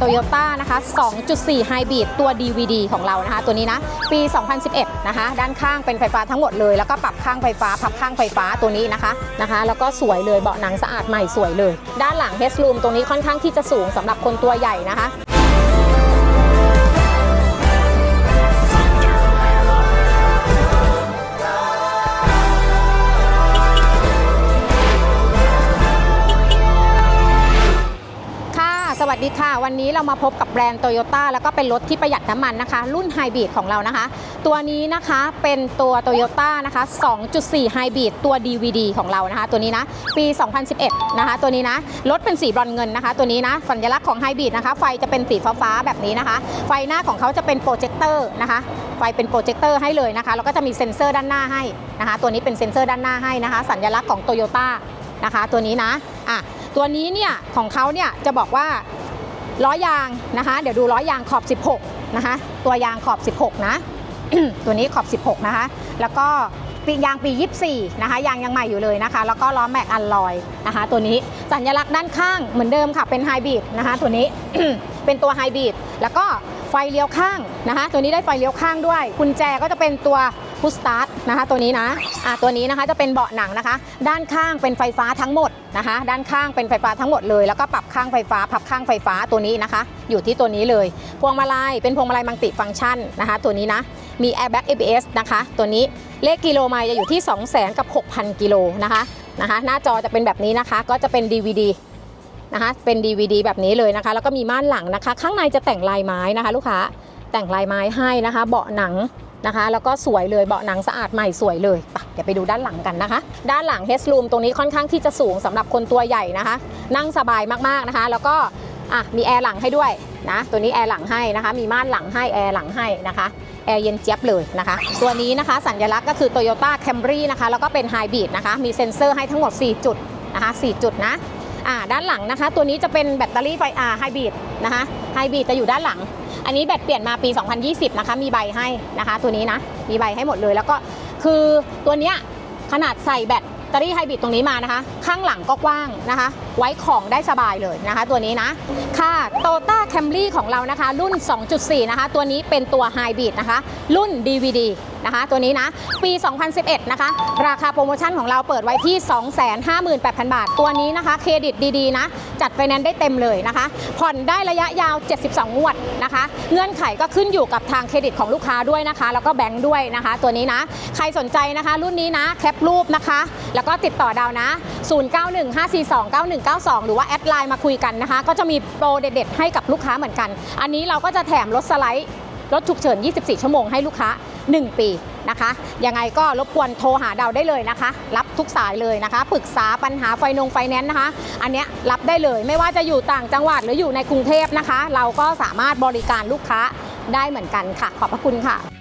โตโยต้านะคะ 2.4 Hybrid ตัว DVD ของเรานะคะ ตัวนี้นะ ปี 2011 นะคะ ด้านข้างเป็นไฟฟ้าทั้งหมดเลย แล้วก็ปรับข้างไฟฟ้า พับข้างไฟฟ้าตัวนี้นะคะ นะคะ แล้วก็สวยเลย เบาะหนังสะอาดใหม่สวยเลย ด้านหลัง h e a d r o o ตรงนี้ค่อนข้างที่จะสูงสำหรับคนตัวใหญ่นะคะ สวัสดีค่ะ วันนี้เรามาพบกับแบรนด์ Toyota แล้วก็เป็นรถที่ประหยัดน้ำมันนะคะ รุ่นไฮบริดของเรานะคะ ตัวนี้นะคะเป็นตัว Toyota นะคะ 2.4ไฮบริดตัว DVD ของเรานะคะ ตัวนี้นะ ปี 2011 นะคะ ตัวนี้นะ รถเป็นสีบรอนเงินนะคะ ตัวนี้นะ สัญลักษณ์ของไฮบริดนะคะ ไฟจะเป็นสีฟ้าๆแบบนี้นะคะ ไฟหน้าของเขาจะเป็นโปรเจคเตอร์นะคะ ไฟเป็นโปรเจคเตอร์ให้เลยนะคะ แล้วก็จะมีเซ็นเซอร์ด้านหน้าให้นะคะ ตัวนี้เป็นเซ็นเซอร์ด้านหน้าให้นะคะ สัญลักษณ์ของ Toyota นะคะ ตัวนี้นะ อะ ตัวนี้เนี่ยของเขาเนี่ยจะบอกว่า ล้อยางนะคะ เดี๋ยวดูล้อยางขอบ 16 นะคะ ตัวยางขอบ 16 นะ ตัวนี้ขอบ 16 นะคะ แล้วก็ปียางปี 24 นะคะ ยางยังใหม่อยู่เลยนะคะ แล้วก็ล้อแม็กอัลลอยนะคะ ตัวนี้สัญลักษณ์ด้านข้างเหมือนเดิมค่ะ เป็นไฮบริดนะคะ ตัวนี้เป็นตัวไฮบริดแล้วก็ไฟเลี้ยวข้างนะคะ ตัวนี้ได้ไฟเลี้ยวข้างด้วยกุญแจก็จะเป็นตัว พุชสตาร์ทนะคะตัวนี้นะอะตัวนี้นะคะจะเป็นเบาะหนังนะคะ ด้านข้างเป็นไฟฟ้าทั้งหมดนะคะ ด้านข้างเป็นไฟฟ้าทั้งหมดเลย แล้วก็ปรับข้างไฟฟ้าพับข้างไฟฟ้าตัวนี้นะคะ อยู่ที่ตัวนี้เลย พวงมาลัยเป็นพวงมาลัยมัลติฟังก์ชันนะคะ ตัวนี้นะมี airbag ABS นะคะ ตัวนี้เลขกิโลไมล์จะอยู่ที่ 2 0 0 0 0 0กับ 6,000 กิโลนะคะนะคะ หน้าจอจะเป็นแบบนี้นะคะ ก็จะเป็น DVD นะคะ เป็น DVD แบบนี้เลยนะคะ แล้วก็มีม่านหลังนะคะ ข้างในจะแต่งลายไม้นะคะ ลูกค้าแต่งลายไม้ให้นะคะ เบาะหนัง นะคะ แล้วก็สวยเลยเบาะหนังสะอาดใหม่สวยเลยไปเดี๋ยวไปดูด้านหลังกันนะคะ ด้านหลัง headroom ตรงนี้ค่อนข้างที่จะสูงสำหรับคนตัวใหญ่นะคะ นั่งสบายมากๆนะคะ แล้วก็อะมีแอร์หลังให้ด้วยนะตัวนี้แอร์หลังให้นะคะ มีม่านหลังให้แอร์หลังให้นะคะแอร์เย็นเจี๊ยบเลยนะคะ ตัวนี้นะคะสัญลักษณ์ก็คือ Toyota Camry นะคะ แล้วก็เป็นไฮบริดนะคะ มีเซ็นเซอร์ให้ทั้งหมด 4 จุดนะคะ4จุดนะด้านหลังนะคะ ตัวนี้จะเป็นแบตเตอรี่ไฟอ่าไฮบริดนะคะไฮบริดจะอยู่ด้านหลัง อันนี้แบตเปลี่ยนมาปี 2020 นะคะ มีใบให้นะคะ ตัวนี้นะ มีใบให้หมดเลย แล้วก็คือตัวเนี้ยขนาดใส่แบตเตอรี่ไฮบริดตรงนี้มานะคะ ข้างหลังก็กว้างนะคะ ไว้ของได้สบายเลยนะคะ ตัวนี้นะค่ะ Toyota Camry ของเรานะคะ รุ่น 2.4 นะคะ ตัวนี้เป็นตัวไฮบริดนะคะ รุ่น DVD นะคะตัวนี้นะ ปี 2011 นะคะ ราคาโปรโมชั่นของเราเปิดไว้ที่ 258,000 บาท ตัวนี้นะคะ เครดิตดีๆ นะ จัดไฟแนนซ์ได้เต็มเลยนะคะ ผ่อนได้ระยะยาว 72 งวดนะคะ เงื่อนไขก็ขึ้นอยู่กับทางเครดิตของลูกค้าด้วยนะคะ แล้วก็แบงค์ด้วยนะคะ ตัวนี้นะ ใครสนใจนะคะ รุ่นนี้นะ แคปรูปนะคะ แล้วก็ติดต่อดาวนะ 09154291 0915429192 หรือว่าแอดไลน์มาคุยกันนะคะ ก็จะมีโปรเด็ดๆให้กับลูกค้าเหมือนกัน อันนี้เราก็จะแถมรถสไลด์รถฉุกเฉิน 24 ชั่วโมงให้ลูกค้า 1 ปีนะคะ ยังไงก็รบกวนโทรหาดาวได้เลยนะคะ รับทุกสายเลยนะคะ ปรึกษาปัญหาไฟนงไฟแนนซ์นะคะ อันเนี้ยรับได้เลย ไม่ว่าจะอยู่ต่างจังหวัดหรืออยู่ในกรุงเทพนะคะ เราก็สามารถบริการลูกค้าได้เหมือนกันค่ะ ขอบพระคุณค่ะ